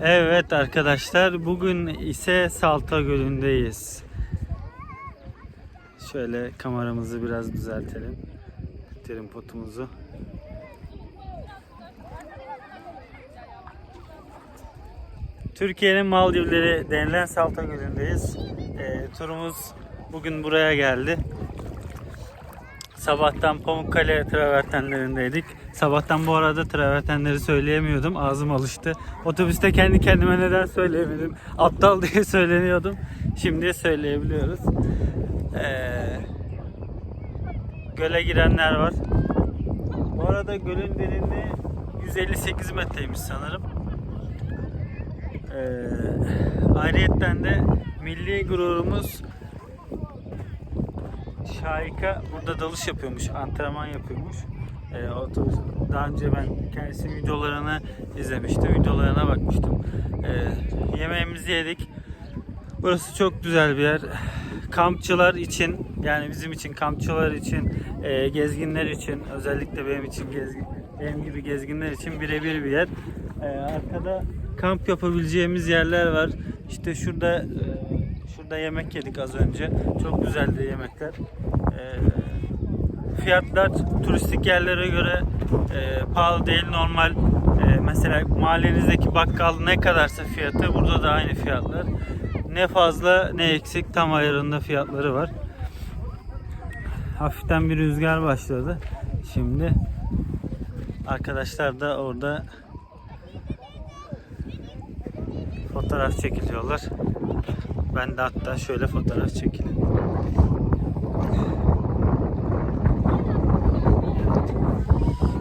Evet arkadaşlar bugün ise Salta Gölü'ndeyiz. Şöyle kameramızı biraz düzeltelim. Terim potumuzu. Türkiye'nin Maldivleri denilen Salta Gölü'ndeyiz. Ee, turumuz bugün buraya geldi. Sabahtan Pamukkale travertenlerindeydik. Sabahtan bu arada travertenleri söyleyemiyordum. Ağzım alıştı. Otobüste kendi kendime neden söyleyemedim. Aptal diye söyleniyordum. Şimdi söyleyebiliyoruz. Ee, göle girenler var. Bu arada gölün derinliği 158 metreymiş sanırım. Ee, ayrıyetten de milli gururumuz Şahika burada dalış yapıyormuş, antrenman yapıyormuş. Ee, otobüs, daha önce ben kendisinin videolarını izlemiştim, videolarına bakmıştım. Ee, yemeğimizi yedik. Burası çok güzel bir yer. Kampçılar için, yani bizim için, kampçılar için, e, gezginler için, özellikle benim için gezgin, benim gibi gezginler için birebir bir yer. Ee, arkada kamp yapabileceğimiz yerler var. İşte şurada e, şurada yemek yedik az önce. Çok güzeldi yemekler. Ee, fiyatlar turistik yerlere göre e, pahalı değil normal. E, mesela mahallenizdeki bakkal ne kadarsa fiyatı burada da aynı fiyatlar. Ne fazla ne eksik tam ayarında fiyatları var. Hafiften bir rüzgar başladı. Şimdi arkadaşlar da orada fotoğraf çekiliyorlar. Ben de hatta şöyle fotoğraf çekileyim.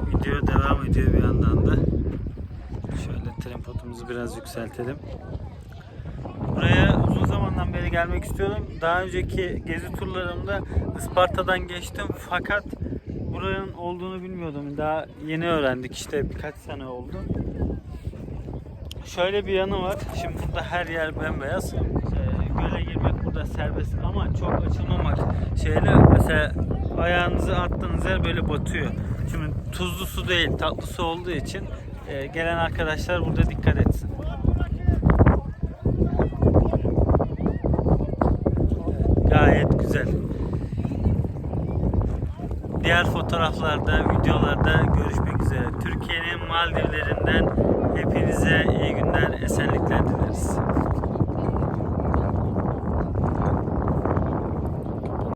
Video devam ediyor bir yandan da. Şöyle tripodumuzu biraz yükseltelim. Buraya uzun zamandan beri gelmek istiyordum. Daha önceki gezi turlarımda Isparta'dan geçtim fakat buranın olduğunu bilmiyordum. Daha yeni öğrendik işte birkaç sene oldu. Şöyle bir yanı var. Şimdi burada her yer bembeyaz. Göle girmek burada serbest ama çok açılmamak. Şeyle mesela ayağınızı attığınız yer böyle batıyor. Şimdi tuzlu su değil, tatlı su olduğu için e, gelen arkadaşlar burada dikkat etsin. Gayet güzel. Diğer fotoğraflarda, videolarda görüşmek üzere. Türkiye'nin Maldivlerinden hepinize iyi günler.